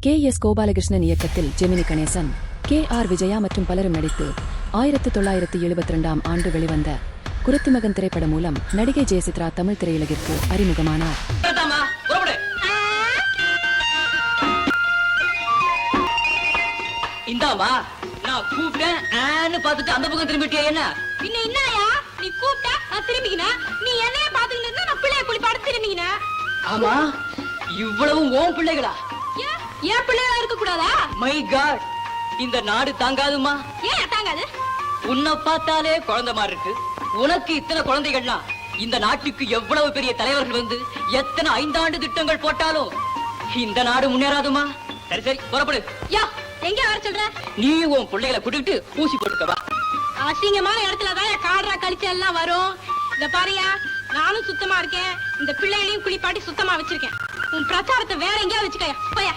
K. S. Gopalakrishnan இயக்கத்தில் Gemini Ganesan K. R. Vijaya மற்றும் பலரும் நடித்து ஆயிரத்து தொள்ளாயிரத்து எழுபத்தி ரெண்டாம் ஆண்டு வெளிவந்த குருத்துமகன் திரைப்படம் மூலம் நடிகை ஜெயசித்ரா தமிழ் திரையுலகிற்கு அறிமுகமானார். இந்தாமா நான் கூப்பிட்டேன். ஆன்னு பார்த்துட்டு அந்த பக்கம் திரும்பிட்டியா என்ன? பின்ன என்னயா? நீ கூப்பிட்டா நான் திரும்பிக்கினா? நீ என்னைய பாத்துக்கிட்டு இருந்தா நான் பிள்ளைய குளிப்பாட திரும்பிக்கினா? ஆமா இவ்வளவு ஓன் பிள்ளைகளா? ஏன் ஏன் பிள்ளைகளா இருக்க கூடாதா மை காட் இந்த நாடு தாங்காதுமா? ஏன் தாங்காது? உன்னை பார்த்தாலே குழந்தை மாதிரி இருக்கு. உனக்கு இத்தனை குழந்தைகள்னா இந்த நாட்டுக்கு எவ்வளவு பெரிய தலைவர்கள் வந்து எத்தனை ஐந்தாண்டு திட்டங்கள் போட்டாலும் இந்த நாடு முன்னேறாதுமா? சரி சரி புறப்படு. யா எங்க வர சொல்ற? நீ உன் பிள்ளைகளை கூட்டிட்டு ஊசி போட்டுக்க வா. அசிங்கமான இடத்துல தான் என் காடுறா கழிச்ச எல்லாம் வரும். இந்த பாருயா நானும் சுத்தமா இருக்கேன். இந்த பிள்ளைகளையும் குளிப்பாட்டி சுத்தமா வச்சிருக்கேன். உன் பிரச்சாரத்தை வேற எங்கேயாவது வச்சுக்கயா போயா.